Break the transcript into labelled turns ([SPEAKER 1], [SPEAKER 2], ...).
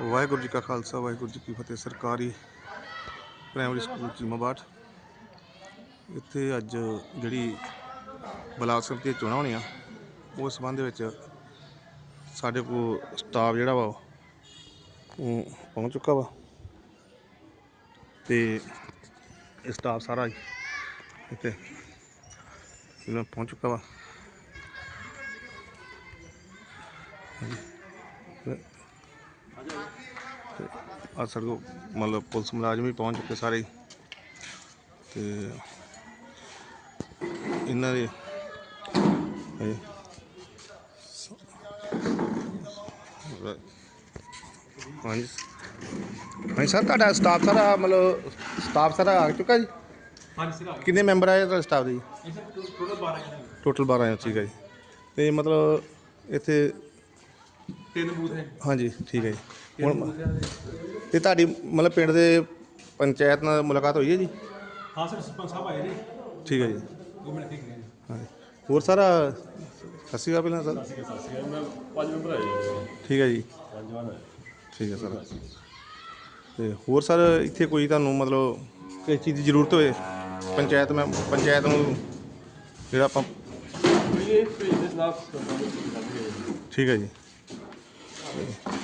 [SPEAKER 1] ਵਾਹਿਗੁਰੂ ਜੀ ਕਾ ਖਾਲਸਾ, ਵਾਹਿਗੁਰੂ ਜੀ ਕੀ ਫਤਿਹ। ਸਰਕਾਰੀ primary school ਚੀਮਾਬਾਦ ਇੱਥੇ ਅੱਜ ਜਿਹੜੀ ਬਲਾਕ ਸੰਮਤੀ ਦੀਆਂ ਚੋਣਾਂ ਹੋਣੀਆਂ, ਉਸ ਸੰਬੰਧ ਵਿੱਚ ਸਾਡੇ ਕੋਲ ਸਟਾਫ ਜਿਹੜਾ ਵਾ ਉਹ ਪਹੁੰਚ ਚੁੱਕਾ ਵਾ। ਤੇ ਇਹ ਸਟਾਫ ਸਾਰਾ ਇੱਥੇ ਇਹਨਾਂ ਪਹੁੰਚ ਚੁੱਕਾ ਵਾ। ਆ ਸਾਡੇ ਕੋਲ ਮਤਲਬ ਪੁਲਿਸ ਮੁਲਾਜ਼ਮ ਵੀ ਪਹੁੰਚ ਚੁੱਕੇ ਸਾਰੇ। ਤੇ ਇਹਨਾਂ ਦੇ ਹਾਂਜੀ। ਹਾਂਜੀ ਸਰ ਤੁਹਾਡਾ ਸਟਾਫ ਸਾਰਾ ਮਤਲਬ ਸਟਾਫ ਸਾਰਾ ਆ ਚੁੱਕਾ ਜੀ?
[SPEAKER 2] ਹਾਂਜੀ ਸਰ ਆ
[SPEAKER 1] ਕਿੰਨੇ ਮੈਂਬਰ ਆਏ ਤੁਹਾਡੇ ਸਟਾਫ ਦੇ ਜੀ?
[SPEAKER 2] ਟੋਟਲ 12 ਜਣੇ।
[SPEAKER 1] ਟੋਟਲ 12 ਆਏ ਠੀਕ ਹੈ ਜੀ। ਤੇ ਮਤਲਬ ਇੱਥੇ
[SPEAKER 2] ਤਿੰਨ ਬੂਥ ਹੈ।
[SPEAKER 1] ਹਾਂਜੀ ਠੀਕ ਹੈ ਜੀ। ਹੁਣ ਤੇ ਤੁਹਾਡੀ ਮਤਲਬ ਪਿੰਡ ਦੇ ਪੰਚਾਇਤ ਨਾਲ ਮੁਲਾਕਾਤ ਹੋਈ ਹੈ ਜੀ?
[SPEAKER 2] ਹਾਂ ਸਰ ਸਰਪੰਚ ਸਾਹਿਬ ਆਏ ਨੇ।
[SPEAKER 1] ਠੀਕ ਹੈ ਜੀ।
[SPEAKER 2] ਨੇ
[SPEAKER 1] ਹਾਂਜੀ। ਹੋਰ ਸਾਰਾ ਸਤਿ ਸ਼੍ਰੀ ਅਕਾਲ ਪਹਿਲਾਂ ਸਰ।
[SPEAKER 3] ਮੈਂ ਪੰਜ ਮੈਂਬਰ ਆਏ ਜੀ
[SPEAKER 1] ਠੀਕ ਹੈ ਜੀ।
[SPEAKER 3] ਪੰਜ
[SPEAKER 1] ਠੀਕ ਹੈ ਸਰ। ਤੇ ਹੋਰ ਸਰ ਇੱਥੇ ਕੋਈ ਤੁਹਾਨੂੰ ਮਤਲਬ ਕਿਸੇ ਚੀਜ਼ ਦੀ ਜ਼ਰੂਰਤ ਹੋਵੇ? ਪੰਚਾਇਤ ਮੈਂ ਪੰਚਾਇਤ ਨੂੰ ਜਿਹੜਾ ਆਪਾਂ
[SPEAKER 3] ਇਹ ਜਨਾਬ ਸਰਪੰਚ
[SPEAKER 1] ਠੀਕ ਹੈ ਜੀ। Exactly.